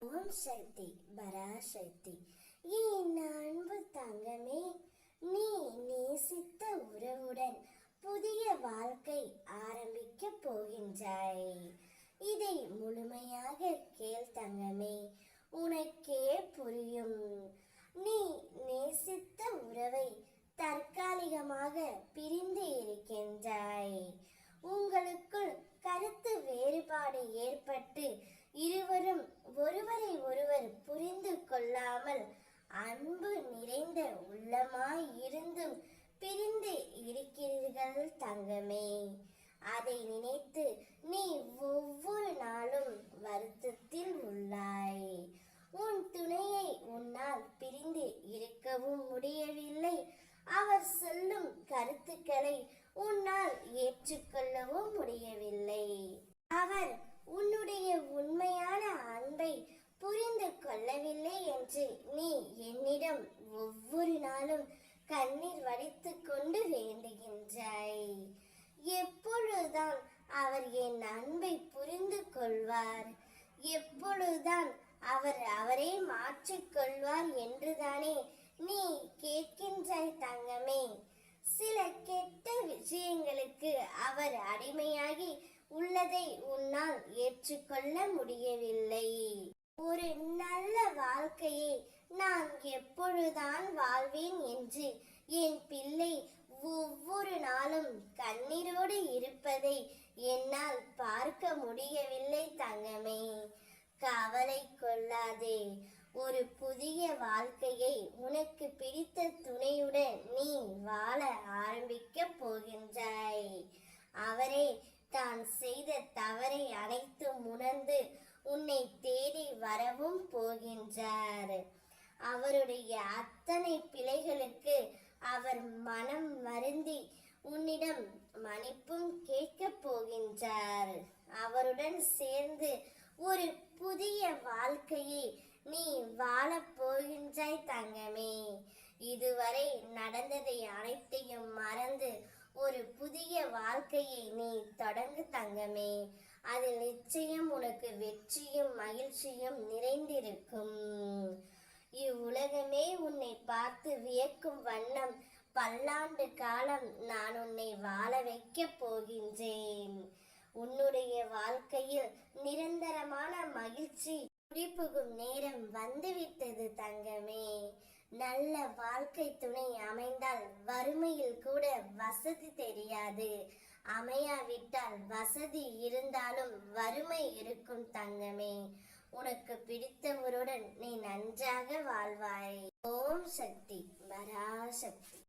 ஓம் சக்தி பராசக்தி. என் அன்பு தங்கமே நீ நேசித்த உறவுடன் புதிய வாழ்க்கை ஆரம்பிக்க போகின்றாய். இதை முழுமையாக கேள் தங்கமே உனக்கே புரியும். இருவரும் ஒருவரை ஒருவர் புரிந்து கொள்ளாமல் அன்பு நிறைந்த உள்ளமாய் இருந்தும் பிரிந்து இருக்கிறீர்கள் தங்கமே. அதை நினைத்து நீ ஒவ்வொரு நாளும் வருத்தத்தில் உள்ளாய். உன் துணையை உன்னால் பிரிந்து இருக்கவும் முடியவில்லை. அவர் சொல்லும் கருத்துக்களை உன்னால் ஏற்றுக்கொள்ளவும் முடியவில்லை. அவர் உன்னுடைய உண்மையான அன்பை புரிந்து கொள்ளவில்லை என்று நீ என்னிடம் ஒவ்வொரு நாளும் கண்ணீர் வடித்து கொண்டு வேண்டுகின்றாய். எப்பொழுதுதான் அவர் என் அன்பை புரிந்து கொள்வார்? எப்பொழுதுதான் அவர் அவரே மாற்றிக் கொள்வார் என்றுதானே நீ கேட்கின்றாய் தங்கமே? சில கெட்ட விஷயங்களுக்கு அவர் அடிமையாகி உள்ளதை உன்னால் ஏற்றுக்கொள்ள முடியவில்லை. ஒரு நல்ல வாழ்க்கையை நான் எப்பொழுதுதான் வாழ்வேன் என்று என் பிள்ளை ஒவ்வொரு நாளும் கண்ணீரோடு இருப்பதை என்னால் பார்க்க முடியவில்லை தங்கமே. கவலை கொள்ளாதே. ஒரு புதிய வாழ்க்கையை உனக்கு பிடித்த துணையுடன் நீ வாழ ஆரம்பிக்கப் போகின்றாய். அவரே தான் செய்த தவறை அனைத்தும் உணர்ந்து உன்னை தேடி வரவும் போகின்றார். அவருடைய அத்தனை பிழைகளுக்கு அவர் மனம் வருந்தி உன்னிடம் மன்னிப்பும் கேட்கப் போகின்றார். அவருடன் சேர்ந்து ஒரு புதிய வாழ்க்கையை நீ வாழப் போகின்றாய் தங்கமே. இதுவரை நடந்ததை அனைத்தையும் மறந்து ஒரு புதிய வாழ்க்கையை நீ தொடங்கு தங்கமே. அதில் நிச்சயம் உனக்கு வெற்றியும் மகிழ்ச்சியும் நிறைந்திருக்கும். இவ்வுலகமே உன்னை பார்த்து வியக்கும் வண்ணம் பல்லாண்டு காலம் நான் உன்னை வாழ வைக்கப் போகின்றேன். உன்னுடைய வாழ்க்கையில் நிரந்தரமான மகிழ்ச்சி குறிப்புகும் நேரம் வந்துவிட்டது தங்கமே. நல்ல வாழ்க்கை துணை அமைந்தால் வறுமையில் கூட வசதி தெரியாது. அமையாவிட்டால் வசதி இருந்தாலும் வறுமை இருக்கும் தங்கமே. உனக்கு பிடித்தவருடன் நீ நன்றாக வாழ்வாய். ஓம் சக்தி பராசக்தி